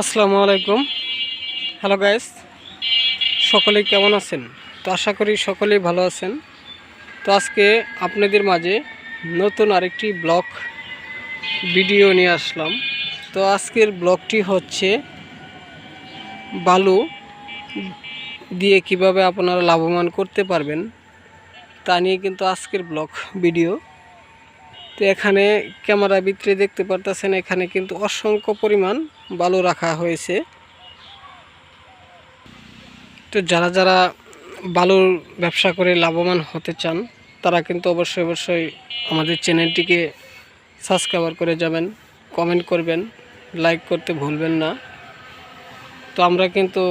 আসসালামু আলাইকুম। Hello guys সকলে কেমন আছেন? তো আশা করি সকলেই ভালো আছেন। তো আজকে আপনাদের মাঝে নতুন আরেকটি ব্লগ ভিডিও নিয়ে আসলাম। তো আজকের ব্লগটি হচ্ছে বালু দিয়ে কীভাবে আপনারা লাভবান করতে পারবেন তা নিয়ে কিন্তু আজকের ব্লগ ভিডিও। তো এখানে ক্যামেরা ভিতরে দেখতে পারতেছেন, এখানে কিন্তু অসংখ্য পরিমাণ বালু রাখা হয়েছে। তো যারা যারা বালুর ব্যবসা করে লাভবান হতে চান, তারা কিন্তু অবশ্যই অবশ্যই আমাদের চ্যানেলটিকে সাবস্ক্রাইবার করে যাবেন, কমেন্ট করবেন, লাইক করতে ভুলবেন না। তো আমরা কিন্তু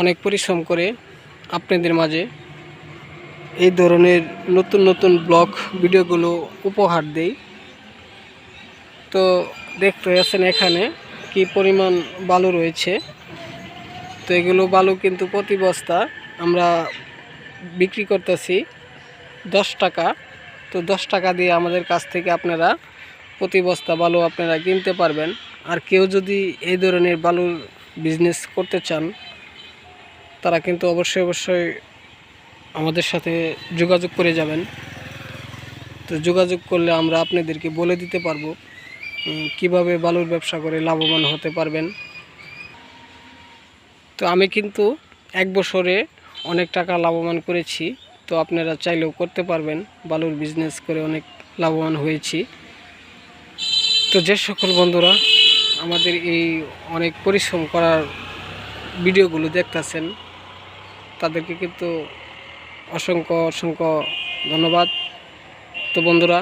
অনেক পরিশ্রম করে আপনাদের মাঝে এই ধরনের নতুন নতুন ব্লগ ভিডিওগুলো উপহার দেই। তো দেখতে আছেন এখানে কি পরিমাণ বালু রয়েছে? তো এগুলো বালু কিন্তু প্রতি বস্তা আমরা বিক্রি করতেছি দশ টাকা। তো দশ টাকা দিয়ে আমাদের কাছ থেকে আপনারা প্রতি বস্তা বালু আপনারা কিনতে পারবেন। আর কেউ যদি এই ধরনের বালুর বিজনেস করতে চান, তারা কিন্তু অবশ্যই অবশ্যই আমাদের সাথে যোগাযোগ করে যাবেন। তো যোগাযোগ করলে আমরা আপনাদেরকে বলে দিতে পারব। কীভাবে বালুর ব্যবসা করে লাভবান হতে পারবেন? তো আমি কিন্তু এক বছরে অনেক টাকা লাভবান করেছি, তো আপনারা চাইলেও করতে পারবেন। বালুর বিজনেস করে অনেক লাভবান হয়েছি। তো যে সকল বন্ধুরা আমাদের এই অনেক পরিশ্রম করার ভিডিওগুলো দেখতেছেন, তাদেরকে কিন্তু অসংখ্য অসংখ্য ধন্যবাদ। তো বন্ধুরা,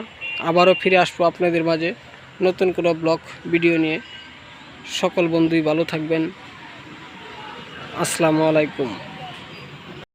আবারও ফিরে আসব আপনাদের মাঝে। নতুন কোনো ব্লগ ভিডিও নিয়ে সকল বন্ধুই ভালো থাকবেন। আসসালামু আলাইকুম।